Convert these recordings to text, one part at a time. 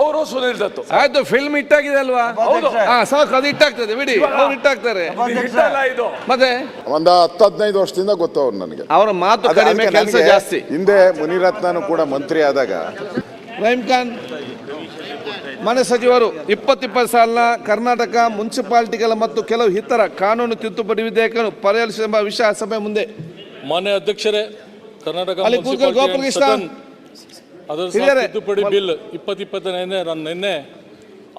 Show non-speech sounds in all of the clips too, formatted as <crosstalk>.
ಅವರು ಸುನಿಲ್ ದತ್ತು. ಆಯ್ತು ಫಿಲ್ಮ್ ಇಟ್ಟಾಗಿದೆ ಅಲ್ವಾ ಹೌದು. ಹಾ ಸಾಕು ಅದು ಇಟ್ಟಾಗ್ತದೆ ಬಿಡಿ. ಅವ್ರು ಇಟ್ಟಾಗ್ತಾರೆ ಹಿಟ್ಟಲ್ಲ ಇದು. ಮತ್ತೆ? ಒಂದು ಹತ್ತು ಹದಿನೈದು ವರ್ಷದಿಂದ ಗೊತ್ತು ಅವ್ರು ನನಗೆ. ಅವರ ಮಾತು ಕಡಿಮೆ ಅದಕ್ಕೆ ಕೆಲಸ ನನಗೆ ಜಾಸ್ತಿ. ಹಿಂದೆ ಮುನಿರತ್ನನು ಕೂಡ ಮಂತ್ರಿ ಆದಾಗ ರಹೀಮ್ ಖಾನ್ ಮನೆ ಸಚಿವರು ಇಪ್ಪತ್ತಿಪ್ಪತ್ತು ಸಾಲಿನ ಕರ್ನಾಟಕ ಮುನ್ಸಿಪಾಲಿಟಿಗಳ ಮತ್ತು ಕೆಲವು ಇತರ ಕಾನೂನು ತಿದ್ದುಪಡಿ ವಿಧೇಯಕವನ್ನು ಪರಿಹರಿಸಿದ ವಿಷಯ ಸಭೆ ಮುಂದೆ. ಮಾನ್ಯ ಅಧ್ಯಕ್ಷರೇ ಕರ್ನಾಟಕ ಅಲ್ಲಿ ಕೂತ್ಕೊಳ್ಳಿ, ಮುನ್ಸಿಪಾಲಿಟಿ ಗೋಪಾಲ್ ಅಂಡ್ ಕೃಷ್ಣ. ಸದನ್ ಅದರ. ತಿದ್ದುಪಡಿ ಬಿಲ್ ಇಪ್ಪತ್ತು ಇಪ್ಪತ್ತ ನಿನ್ನೆ ನಾನು ನಿನ್ನೆ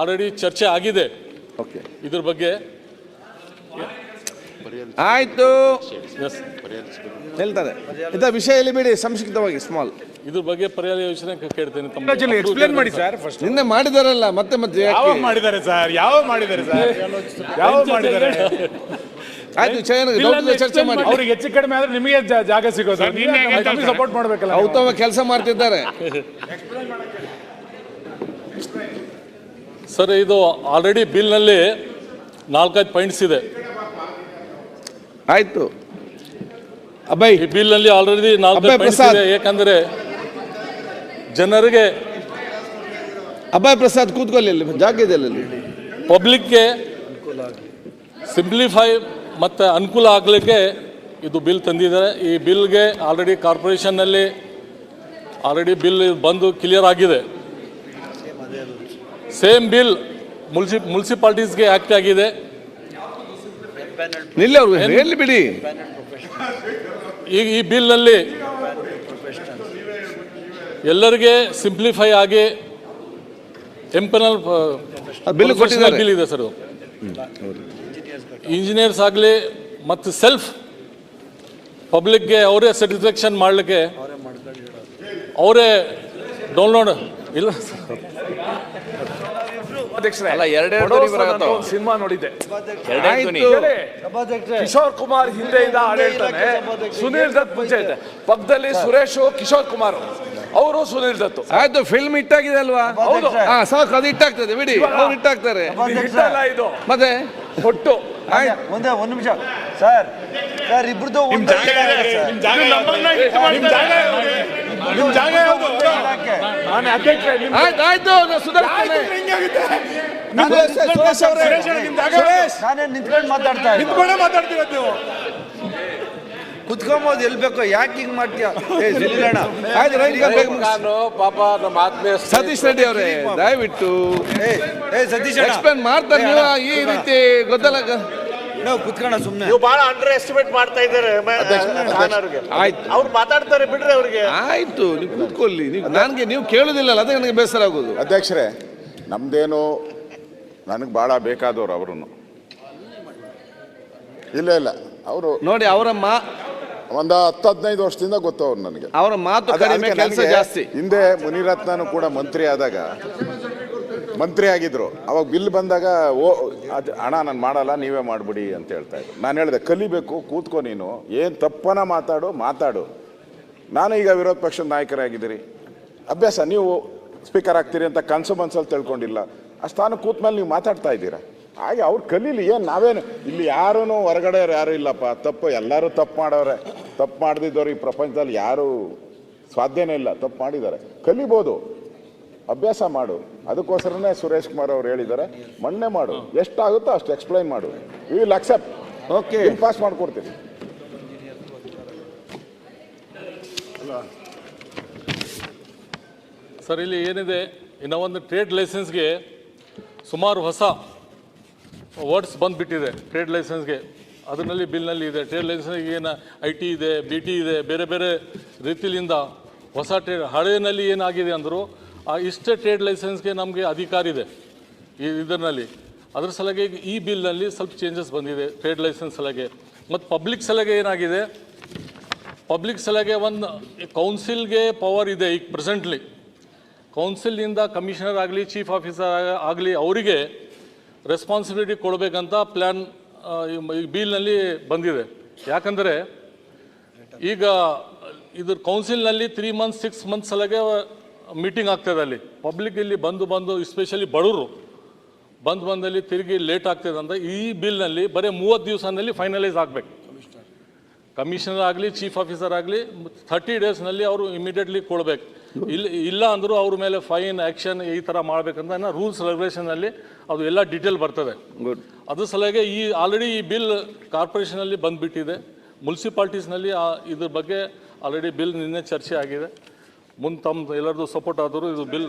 ಆಲ್ರೆಡಿ ಚರ್ಚೆ ಆಗಿದೆ. ಓಕೆ. ಇದ್ರ ಬಗ್ಗೆ ಆಯ್ತು. ಎಸ್ ಹೇಳ್ತಾರೆ. ಇಂಥ ವಿಷಯ ಇಲ್ಲಿ ಬಿಡಿ ಸಂಕ್ಷಿಪ್ತವಾಗಿ ಸ್ಮಾಲ್ ಇದ್ರ ಬಗ್ಗೆ ಪರ್ಯಾಯ ಯೋಜನೆ ಕೇಳ್ತೇನೆ ತಮ್ಮ ಎಕ್ಸ್ಪ್ಲೇನ್ ಮಾಡಿ ಸರ್ ಫಸ್ಟ್ ನಿನ್ನೆ ಮಾಡಿದಾರಲ್ಲ ಮತ್ತೆ ಮತ್ತೆ ಯಾವ? ಮಾಡಿದ್ದಾರೆ ಸರ್ ಯಾವ ಮಾಡಿದ್ದಾರೆ ಸರ್ <laughs> ಯಾವ ಮಾಡಿದ್ದಾರೆ? ಆಯ್ತು ಚರ್ಚೆ ಮಾಡಿ. ಅವ್ರಿಗೆ ಹೆಚ್ಚು ಕಡಿಮೆ ಆದ್ರೆ ನಿಮಗೆ ಜಾಗ ಸಿಗೋದು. ನಮಗೆ ಸಪೋರ್ಟ್ ಮಾಡ್ಬೇಕಲ್ಲ ನೀವು. ಉತ್ತಮ ಕೆಲಸ ಮಾಡ್ತಿದ್ದಾರೆ. ಸರ್ ಇದು ಆಲ್ರೆಡಿ ಬಿಲ್ನಲ್ಲಿ ನಾಲ್ಕೈದು ಪಾಯಿಂಟ್ಸ್ ಇದೆ. ಆಯ್ತು. ಅಬ್ಬೈ. ಬಿಲ್ನಲ್ಲಿ ಆಲ್ರೆಡಿ ನಾಲ್ಕೈದು ಪಾಯಿಂಟ್ಸ್ ಇದೆ. ಯಾಕಂದ್ರೆ ಜನರಿಗೆ ಅಬ್ಬಾಯ್ ಪ್ರಸಾದ್ ಕೂತ್ಕೊಳ್ಳಿ ಅಲ್ಲಿ ಜಾಗ ಇದೆ ಅಲ್ಲಿ. ಪಬ್ಲಿಕ್ಗೆ ಸಿಂಪ್ಲಿಫೈ ಮತ್ತು ಅನುಕೂಲ ಆಗಲಿಕ್ಕೆ ಇದು ಬಿಲ್ ತಂದಿದ್ದಾರೆ. ಈ ಬಿಲ್ಗೆ ಆಲ್ರೆಡಿ ಕಾರ್ಪೊರೇಷನ್ನಲ್ಲಿ ಆಲ್ರೆಡಿ ಬಿಲ್ ಬಂದು ಕ್ಲಿಯರ್ ಆಗಿದೆ. ಸೇಮ್ ಬಿಲ್ ಮುನ್ಸಿ ಮುನ್ಸಿಪಾಲ್ಟೀಸ್ಗೆ ಆ್ಯಕ್ಟ್ ಆಗಿದೆ. ಬಿಡಿ. ಈಗ ಈ ಬಿಲ್ನಲ್ಲಿ ಎಲ್ಲರಿಗೆ ಸಿಂಪ್ಲಿಫೈ ಆಗಿ ಟೆಂಪನಲ್ ಬಿಲ್ ಇದೆ ಸರ್ ಇಂಜಿನಿಯರ್ಸ್ ಆಗಲಿ ಮತ್ತು ಸೆಲ್ಫ್ ಪಬ್ಲಿಕ್ಗೆ ಅವರೇ ಸ್ಯಾಟಿಸ್ಫ್ಯಾಕ್ಷನ್ ಮಾಡಲಿಕ್ಕೆ ಅವರೇ ಡೌನ್ಲೋಡ್ ಇಲ್ಲ. ಅಲ್ಲ, ಎರಡೆರಡು ಸಿನಿಮಾ ನೋಡಿದ್ದೆ. ಕಿಶೋರ್ ಕುಮಾರ್ ಹಿಂದೆಯಿಂದ ಆಡಳಿತಾನೆ ಸುನೀಲ್ ದತ್ ಮುಂಚೆ ಇದೆ ಪಕ್ಕದಲ್ಲಿ ಸುರೇಶ್ ಕಿಶೋರ್ ಕುಮಾರ್. ಅವರು ಸುನೀಲ್ ದತ್ ಆಯ್ತು ಫಿಲ್ಮ್ ಇಟ್ಟಾಗಿದೆ ಅಲ್ವಾ? ಹೌದು. ಹಾ ಸಾಕು ಅದು ಇಟ್ಟಾಗ್ತದೆ ಬಿಡಿ. ಅವ್ರು ಇಟ್ಟಾಗ್ತಾರೆ ಹಿಟ್ಟಲ್ಲ ಇದು. ಮತ್ತೆ? ಒಟ್ಟು. ಆಯ್ತು ಒಂದೇ ಒಂದು ನಿಮಿಷ. ಸರ್ ಸರ್ ಇಬ್ರದ್ದು ಆಯ್ತು ಆಯ್ತು ನಾನು ಸುಧಾರಿಸ್ತೇನೆ ನಿಂತ್ಕೊಂಡು ಮಾತಾಡ್ತಾ ಇದ್ದೀನಿ ನಿಂತ್ಕೊಂಡೇ ಮಾತಾಡ್ತಿರೋದು ನೀವು. ಕುತ್ಕೊಂಬೋದು ಎಲ್ಲಿ ಬೇಕೋ ಯಾಕೆ ಹಿಂಗ್ ಮಾಡ್ತೀಯ? <laughs> ನಾನು ಪಾಪ ನಮ್ಮ ಆತ್ಮೀಯ ಸತೀಶ್ ರೆಡ್ಡಿ ಅವರೇ ದಯವಿಟ್ಟು ಏ ಸತೀಶ್ ಎಕ್ಸ್ಪ್ಲೇನ್ ಮಾಡ್ತಾರೆ ನೀವು ಈ ರೀತಿ ಗೊತ್ತಲ್ಲ ನಾವು ಕುತ್ಕೋಣ ಸುಮ್ಮನೆ ನೀವು ಬಹಳ ಅಂಡರ್ ಎಸ್ಟಿಮೇಟ್ ಮಾಡ್ತಾ ಇದ್ದಾರೆ ಅವ್ರಿಗೆ. ಆಯ್ತು. ಅವ್ರು ಮಾತಾಡ್ತಾರೆ ಬಿಡ್ರಿ ಅವ್ರಿಗೆ. ಆಯ್ತು ನೀವು ಕೂತ್ಕೊಳ್ಳಿ. ನೀವು ನನಗೆ ನೀವು ಕೇಳುದಿಲ್ಲಲ್ಲ ಅದೇ ನನಗೆ ಬೇಸರ ಆಗೋದು. ಅಧ್ಯಕ್ಷರೇ ನಮ್ದೇನು ನನಗೆ ಭಾಳ ಬೇಕಾದವ್ರು ಅವರು ಇಲ್ಲ ಇಲ್ಲ ಅವರು ನೋಡಿ ಅವರಮ್ಮ ಮಾ ಒಂದು ಹತ್ತು ಹದಿನೈದು ವರ್ಷದಿಂದ ಗೊತ್ತವ್ರು ನನಗೆ. ಅವರ ಮಾತು ಕಡಿಮೆ ಕೆಲಸ ಜಾಸ್ತಿ. ಹಿಂದೆ ಮುನಿರತ್ನನು ಕೂಡ ಮಂತ್ರಿ ಆದಾಗ ಮಂತ್ರಿ ಆಗಿದ್ರು. ಅವಾಗ ಬಿಲ್ ಬಂದಾಗ ಓ ಅದು ಹಣ ನಾನು ಮಾಡಲ್ಲ ನೀವೇ ಮಾಡಿಬಿಡಿ ಅಂತ ಹೇಳ್ತಾ ಇದ್ರು. ನಾನು ಹೇಳಿದೆ ಕಲಿಬೇಕು ಕೂತ್ಕೊ ನೀನು. ಏನು ತಪ್ಪನ ಮಾತಾಡು ಮಾತಾಡು. ನಾನು ಈಗ ವಿರೋಧ ಪಕ್ಷದ ನಾಯಕರಾಗಿದ್ದೀರಿ. ಅಭ್ಯಾಸ ನೀವು ಸ್ಪೀಕರ್ ಆಗ್ತೀರಿ ಅಂತ ಕನಸು ಮನ್ಸಲ್ಲಿ ತಿಳ್ಕೊಂಡಿಲ್ಲ. ಆ ಸ್ಥಾನ ಕೂತ್ಮೇಲೆ ನೀವು ಮಾತಾಡ್ತಾ ಇದ್ದೀರಾ? ಹಾಗೆ ಅವ್ರು ಕಲೀಲಿ ಏನು ನಾವೇನು ಇಲ್ಲಿ ಯಾರೂ ಹೊರಗಡೆ ಯಾರು ಇಲ್ಲಪ್ಪ ತಪ್ಪು ಎಲ್ಲರೂ ತಪ್ಪು ಮಾಡೋರೆ. ತಪ್ಪು ಮಾಡದಿದ್ದವ್ರು ಈ ಪ್ರಪಂಚದಲ್ಲಿ ಯಾರೂ ಸಾಧ್ಯನೇ ಇಲ್ಲ. ತಪ್ಪು ಮಾಡಿದ್ದಾರೆ. ಕಲಿಬೋದು. ಅಭ್ಯಾಸ ಮಾಡು. ಅದಕ್ಕೋಸ್ಕರನೇ ಸುರೇಶ್ ಕುಮಾರ್ ಅವ್ರು ಹೇಳಿದ್ದಾರೆ ಮಣ್ಣೆ ಮಾಡು. ಎಷ್ಟಾಗುತ್ತೋ ಅಷ್ಟು ಎಕ್ಸ್ಪ್ಲೈನ್ ಮಾಡು. You will accept okay pass ಮಾಡ್ಕೊಡ್ತೀನಿ. ಸರ್ ಇಲ್ಲಿ ಏನಿದೆ? ಇನ್ನು ಒಂದು ಟ್ರೇಡ್ ಲೈಸೆನ್ಸ್ಗೆ ಸುಮಾರು ಹೊಸ ವರ್ಡ್ಸ್ ಬಂದುಬಿಟ್ಟಿದೆ. ಟ್ರೇಡ್ ಲೈಸೆನ್ಸ್ಗೆ ಅದರಲ್ಲಿ ಬಿಲ್ನಲ್ಲಿ ಇದೆ, ಟ್ರೇಡ್ ಲೈಸೆನ್ಸ್ಗೆ ಏನು ಐ ಟಿ ಇದೆ, ಬಿ ಟಿ ಇದೆ, ಬೇರೆ ಬೇರೆ ರೀತಿಯಿಂದ ಹೊಸ ಟ್ರೇಡ್ ಹಳೆಯಲ್ಲಿ ಏನಾಗಿದೆ ಅಂದರು, ಆ ಇಷ್ಟೇ ಟ್ರೇಡ್ ಲೈಸೆನ್ಸ್ಗೆ ನಮಗೆ ಅಧಿಕಾರ ಇದೆ ಇದರಲ್ಲಿ. ಅದರ ಸಲಗೆ ಈ ಬಿಲ್ನಲ್ಲಿ ಸ್ವಲ್ಪ ಚೇಂಜಸ್ ಬಂದಿದೆ ಟ್ರೇಡ್ ಲೈಸೆನ್ಸ್ ಸಲಗೆ. ಮತ್ತು ಪಬ್ಲಿಕ್ ಸಲಗೆ ಏನಾಗಿದೆ? ಪಬ್ಲಿಕ್ ಸಲಗೆ ಒಂದು ಕೌನ್ಸಿಲ್ಗೆ ಪವರ್ ಇದೆ ಈಗ ಪ್ರೆಸೆಂಟ್ಲಿ ಕೌನ್ಸಿಲ್ನಿಂದ ಕಮಿಷನರ್ ಆಗಲಿ ಚೀಫ್ ಆಫೀಸರ್ ಆಗಲಿ, ಅವರಿಗೆ ರೆಸ್ಪಾನ್ಸಿಬಿಲಿಟಿ ಕೊಡಬೇಕಂತ ಪ್ಲ್ಯಾನ್ ಈ ಬಿಲ್ನಲ್ಲಿ ಬಂದಿದೆ. ಯಾಕಂದರೆ ಈಗ ಇದ್ರ ಕೌನ್ಸಿಲ್ನಲ್ಲಿ ತ್ರೀ ಮಂತ್ಸ್ ಸಿಕ್ಸ್ ಮಂತ್ಸ್ ಸಲಗೆ ಮೀಟಿಂಗ್ ಆಗ್ತದೆ ಅಲ್ಲಿ. ಪಬ್ಲಿಕ್ ಇಲ್ಲಿ ಬಂದು ಬಂದು ಎಸ್ಪೆಷಲಿ ಬಡವರು, ಬಂದು ಬಂದಲ್ಲಿ ತಿರುಗಿ ಲೇಟ್ ಆಗ್ತದೆ ಅಂತ ಈ ಬಿಲ್ನಲ್ಲಿ ಬರೀ ಮೂವತ್ತು ದಿವಸದಲ್ಲಿ ಫೈನಲೈಸ್ ಆಗಬೇಕು. ಕಮಿಷನರ್ ಆಗಲಿ ಚೀಫ್ ಆಫೀಸರ್ ಆಗಲಿ ಥರ್ಟಿ ಡೇಸ್ನಲ್ಲಿ ಅವರು ಇಮಿಡಿಯೇಟ್ಲಿ ಕೊಡಬೇಕು. ಇಲ್ಲ ಇಲ್ಲ ಅಂದರೂ ಅವ್ರ ಮೇಲೆ ಫೈನ್ ಆ್ಯಕ್ಷನ್ ಈ ಥರ ಮಾಡ್ಬೇಕಂತ ರೂಲ್ಸ್ ರೆಗ್ಯುಲೇಷನಲ್ಲಿ ಅದು ಎಲ್ಲ ಡೀಟೇಲ್ ಬರ್ತದೆ. ಅದ್ರ ಸಲುವಾಗಿ ಈ ಆಲ್ರೆಡಿ ಈ ಬಿಲ್ ಕಾರ್ಪೊರೇಷನಲ್ಲಿ ಬಂದುಬಿಟ್ಟಿದೆ. ಮುನ್ಸಿಪಾಲ್ಟೀಸ್ನಲ್ಲಿ ಆ ಇದ್ರ ಬಗ್ಗೆ ಆಲ್ರೆಡಿ ಬಿಲ್ ನಿನ್ನೆ ಚರ್ಚೆ ಆಗಿದೆ. ಮುಂದೆ ತಮ್ಮ ಎಲ್ಲರದು ಸಪೋರ್ಟ್ ಆದರೂ ಇದು ಬಿಲ್